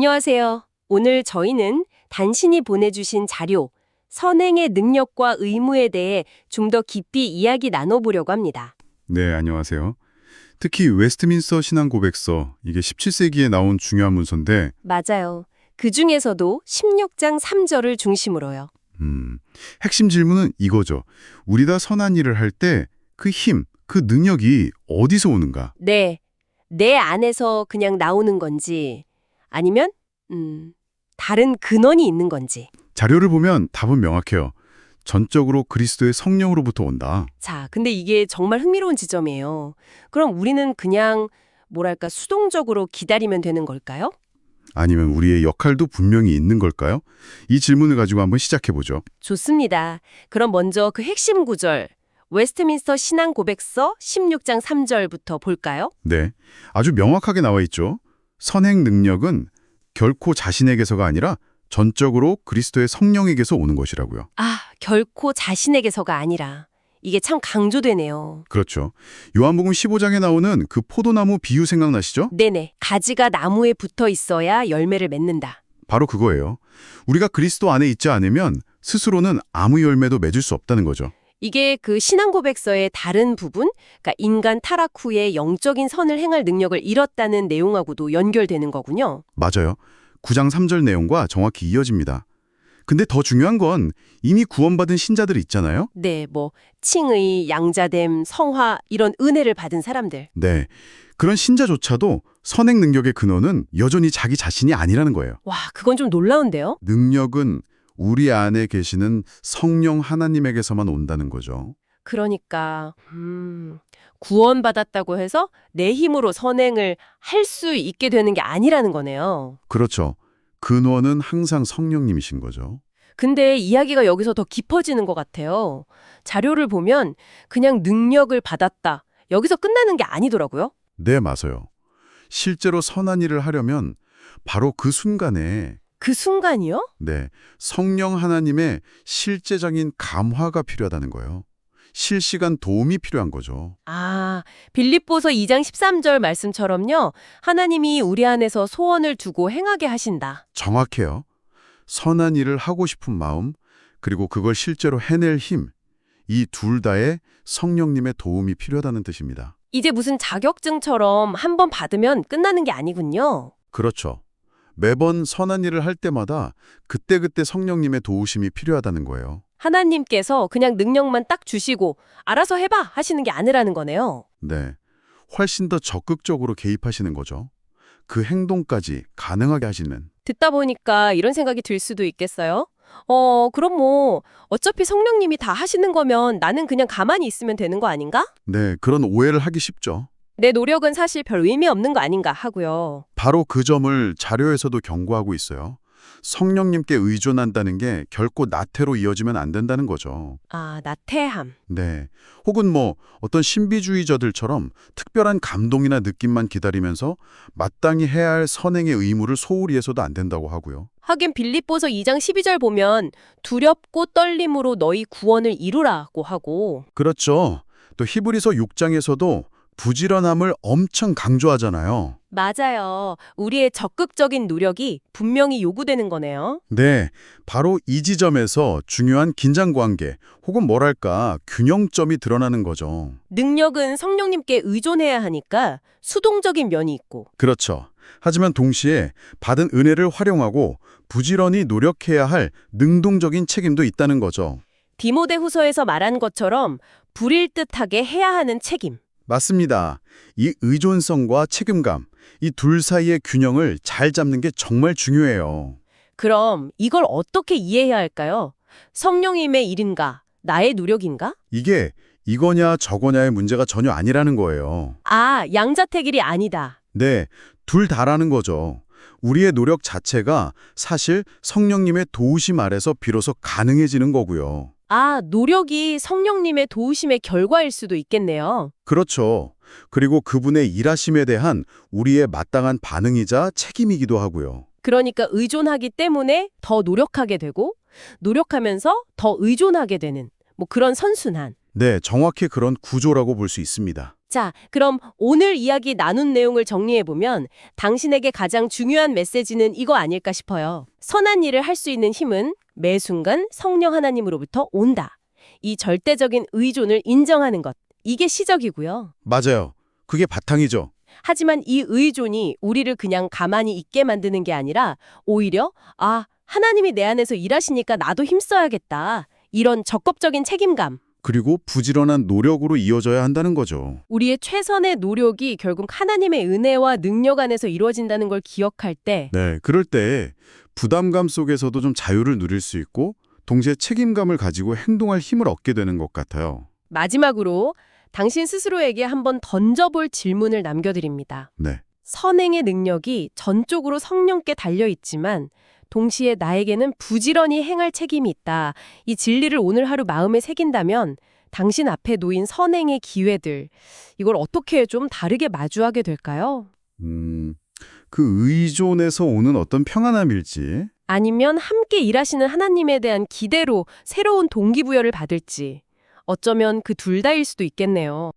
안녕하세요. 오늘 저희는 단신이 보내주신 자료, 선행의 능력과 의무에 대해 좀 더 깊이 이야기 나눠보려고 합니다. 네, 안녕하세요. 특히 웨스트민스터 신앙 고백서, 이게 17세기에 나온 중요한 문서인데, 맞아요. 그 중에서도 16장 3절을 중심으로요. 음, 핵심 질문은 이거죠. 우리 다 선한 일을 할 때 그 힘, 그 능력이 어디서 오는가? 네. 내 안에서 그냥 나오는 건지, 아니면, 음, 다른 근원이 있는 건지. 자료를 보면 답은 명확해요. 전적으로 그리스도의 성령으로부터 온다. 자, 근데 이게 정말 흥미로운 지점이에요. 그럼 우리는 그냥, 뭐랄까, 수동적으로 기다리면 되는 걸까요? 아니면 우리의 역할도 분명히 있는 걸까요? 이 질문을 가지고 한번 시작해보죠. 좋습니다. 그럼 먼저 그 핵심 구절, 웨스트민스터 신앙 고백서 16장 3절부터 볼까요? 네, 아주 명확하게 나와 있죠. 선행 능력은 결코 자신에게서가 아니라 전적으로 그리스도의 성령에게서 오는 것이라고요. 아, 결코 자신에게서가 아니라. 이게 참 강조되네요. 그렇죠. 요한복음 15장에 나오는 그 포도나무 비유 생각나시죠? 네네. 가지가 나무에 붙어 있어야 열매를 맺는다. 바로 그거예요. 우리가 그리스도 안에 있지 않으면 스스로는 아무 열매도 맺을 수 없다는 거죠. 이게 그 신앙 고백서의 다른 부분, 그러니까 인간 타락 후에 영적인 선을 행할 능력을 잃었다는 내용하고도 연결되는 거군요. 맞아요. 9장 3절 내용과 정확히 이어집니다. 근데 더 중요한 건 이미 구원받은 신자들 있잖아요? 네, 뭐 칭의, 양자됨, 성화 이런 은혜를 받은 사람들. 네. 그런 신자조차도 선행 능력의 근원은 여전히 자기 자신이 아니라는 거예요. 와, 그건 좀 놀라운데요? 능력은 우리 안에 계시는 성령 하나님에게서만 온다는 거죠. 그러니까 음, 구원받았다고 해서 내 힘으로 선행을 할 수 있게 되는 게 아니라는 거네요. 그렇죠. 근원은 항상 성령님이신 거죠. 근데 이야기가 여기서 더 깊어지는 것 같아요. 자료를 보면 그냥 능력을 받았다. 여기서 끝나는 게 아니더라고요. 네, 맞아요. 실제로 선한 일을 하려면 바로 그 순간에 그 순간이요? 네, 성령 하나님의 실제적인 감화가 필요하다는 거예요. 실시간 도움이 필요한 거죠. 아, 빌립보서 2장 13절 말씀처럼요. 하나님이 우리 안에서 소원을 두고 행하게 하신다. 정확해요. 선한 일을 하고 싶은 마음, 그리고 그걸 실제로 해낼 힘, 이 둘 다에 성령님의 도움이 필요하다는 뜻입니다. 이제 무슨 자격증처럼 한 번 받으면 끝나는 게 아니군요. 그렇죠. 매번 선한 일을 할 때마다 그때그때 성령님의 도우심이 필요하다는 거예요. 하나님께서 그냥 능력만 딱 주시고 알아서 해봐 하시는 게 아니라는 거네요. 네. 훨씬 더 적극적으로 개입하시는 거죠. 그 행동까지 가능하게 하시는. 듣다 보니까 이런 생각이 들 수도 있겠어요. 어, 그럼 뭐 어차피 성령님이 다 하시는 거면 나는 그냥 가만히 있으면 되는 거 아닌가? 네, 그런 오해를 하기 쉽죠. 내 노력은 사실 별 의미 없는 거 아닌가 하고요. 바로 그 점을 자료에서도 경고하고 있어요. 성령님께 의존한다는 게 결코 나태로 이어지면 안 된다는 거죠. 아, 나태함. 네. 혹은 뭐 어떤 신비주의자들처럼 특별한 감동이나 느낌만 기다리면서 마땅히 해야 할 선행의 의무를 소홀히 해서도 안 된다고 하고요. 하긴 빌립보서 2장 12절 보면 두렵고 떨림으로 너희 구원을 이루라고 하고 그렇죠. 또 히브리서 6장에서도 부지런함을 엄청 강조하잖아요. 맞아요. 우리의 적극적인 노력이 분명히 요구되는 거네요. 네, 바로 이 지점에서 중요한 긴장 관계 혹은 뭐랄까 균형점이 드러나는 거죠. 능력은 성령님께 의존해야 하니까 수동적인 면이 있고 그렇죠. 하지만 동시에 받은 은혜를 활용하고 부지런히 노력해야 할 능동적인 책임도 있다는 거죠. 디모데후서에서 말한 것처럼 불일 듯하게 해야 하는 책임. 맞습니다. 이 의존성과 책임감, 이 둘 사이의 균형을 잘 잡는 게 정말 중요해요. 그럼 이걸 어떻게 이해해야 할까요? 성령님의 일인가? 나의 노력인가? 이게 이거냐 저거냐의 문제가 전혀 아니라는 거예요. 아, 양자택일이 아니다. 네, 둘 다라는 거죠. 우리의 노력 자체가 사실 성령님의 도우심 아래서 비로소 가능해지는 거고요. 아, 노력이 성령님의 도우심의 결과일 수도 있겠네요. 그렇죠. 그리고 그분의 일하심에 대한 우리의 마땅한 반응이자 책임이기도 하고요. 그러니까 의존하기 때문에 더 노력하게 되고 노력하면서 더 의존하게 되는 뭐 그런 선순환. 네, 정확히 그런 구조라고 볼 수 있습니다. 자, 그럼 오늘 이야기 나눈 내용을 정리해보면 당신에게 가장 중요한 메시지는 이거 아닐까 싶어요. 선한 일을 할 수 있는 힘은 매 순간 성령 하나님으로부터 온다. 이 절대적인 의존을 인정하는 것. 이게 시적이고요. 맞아요. 그게 바탕이죠. 하지만 이 의존이 우리를 그냥 가만히 있게 만드는 게 아니라 오히려 아, 하나님이 내 안에서 일하시니까 나도 힘써야겠다. 이런 적극적인 책임감. 그리고 부지런한 노력으로 이어져야 한다는 거죠. 우리의 최선의 노력이 결국 하나님의 은혜와 능력 안에서 이루어진다는 걸 기억할 때 네, 그럴 때 부담감 속에서도 좀 자유를 누릴 수 있고 동시에 책임감을 가지고 행동할 힘을 얻게 되는 것 같아요. 마지막으로 당신 스스로에게 한번 던져볼 질문을 남겨드립니다. 네. 선행의 능력이 전적으로 성령께 달려 있지만 동시에 나에게는 부지런히 행할 책임이 있다. 이 진리를 오늘 하루 마음에 새긴다면 당신 앞에 놓인 선행의 기회들 이걸 어떻게 좀 다르게 마주하게 될까요? 음, 그 의존에서 오는 어떤 평안함일지 아니면 함께 일하시는 하나님에 대한 기대로 새로운 동기부여를 받을지 어쩌면 그 둘 다일 수도 있겠네요.